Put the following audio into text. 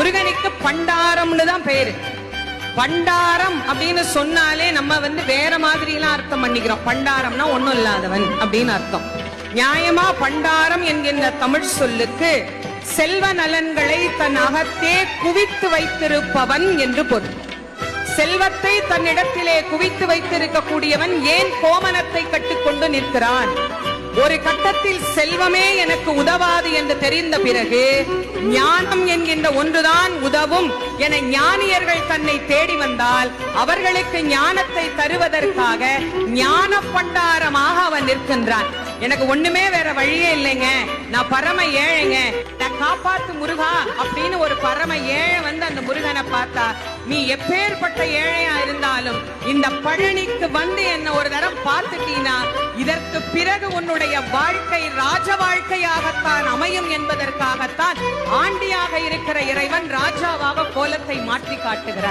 முருகனுக்கு பண்டாரம்னு தான் பேரு. பண்டாரம் அப்படின்னு சொன்னாலே நம்ம வந்து வேற மாதிரி எல்லாம் அர்த்தம் பண்ணிக்கிறோம். பண்டாரம்னா ஒண்ணும் இல்லாதவன் அப்படின்னு அர்த்தம். நியாயமா பண்டாரம் என்கின்ற தமிழ் சொல்லுக்கு செல்வ நலன்களை தன் அகத்தே குவித்து வைத்திருப்பவன் என்று பொருள். செல்வத்தை தன்னிடத்திலே குவித்து வைத்திருக்கக்கூடியவன் ஏன் கோமனத்தை கட்டுக்கொண்டு நிற்கிறான்? ஒரு கட்டத்தில் செல்வமே எனக்கு உதவாது என்று தெரிந்த பிறகு ஞானம் என்கின்ற ஒன்றுதான் உதவும் என ஞானியர்கள் தன்னை தேடி வந்தால் அவர்களுக்கு ஞானத்தை தருவதற்காக ஞான பண்டாரமாக அவன் நிற்கின்றான். எனக்கு ஒண்ணுமே வேற வழியே இல்லைங்க. நான் பரம ஏழைங்க. நான் காப்பாத்து முருகா அப்படின்னு ஒரு பரம ஏழை வந்து அந்த முருகனை பார்த்தா நீ எப்பேற்பட்ட ஏழையா இருந்தாலும் இந்த பழனிக்கு பார்த்துட்டீனா இதற்கு பிறகு உன்னுடைய வாழ்க்கை ராஜ வாழ்க்கையாகத்தான் அமையும் என்பதற்காகத்தான் ஆண்டியாக இருக்கிற இறைவன் ராஜாவாக கோலத்தை மாற்றி காட்டுகிறார்